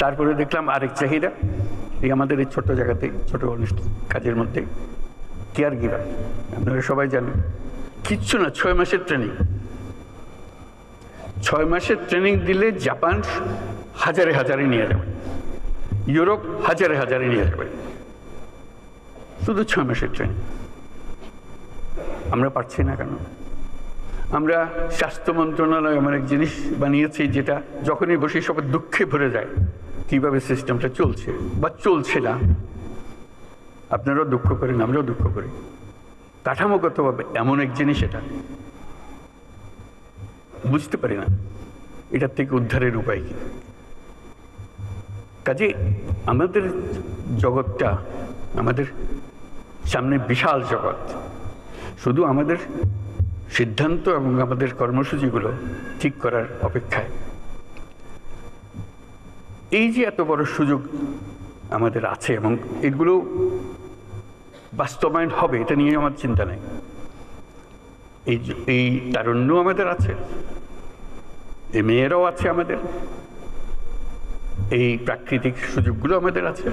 তারপরে দেখলাম আরেক চাহিদা, এই আমাদের এই ছোট্ট জায়গাতে, ছোট অনুষ্ঠান কাজের মধ্যে, কেয়ার গিভার। আপনারা সবাই জানেন, কিচ্ছু না, ছয় মাসের ট্রেনিং। ছয় মাসের ট্রেনিং দিলে জাপান হাজারে হাজারে নিয়ে যাবে। ইউরোপ হাজারে হাজারে নিয়ে যাবে। শুধু ছয় মাসের ট্রেনিং। আমরা পারছি না কেন? আমরা স্বাস্থ্য মন্ত্রণালয় এমন এক জিনিস বানিয়েছি যেটা যখনই বসে সবার দুঃখে ভরে যায়। কীভাবে সিস্টেমটা চলছে বা চলছে না, আপনারাও দুঃখ করেন, আমরাও দুঃখ করি। কাঠামোগতভাবে এমন এক জিনিস এটা। বুঝতে পারি না, এটার থেকে উদ্ধারের উপায় কি? কাজে আমাদের জগৎটা, আমাদের সামনে বিশাল জগৎ। শুধু আমাদের সিদ্ধান্ত এবং আমাদের কর্মসূচিগুলো ঠিক করার অপেক্ষায়। এই যে এত বড় সুযোগ আমাদের আছে এবং এগুলো বাস্তবায়ন হবে, এটা নিয়ে আমার চিন্তা নেই। এই এই তারুণ্য আমাদের আছে, এই মেয়েরাও আছে আমাদের, এই প্রাকৃতিক সুযোগগুলো আমাদের আছে।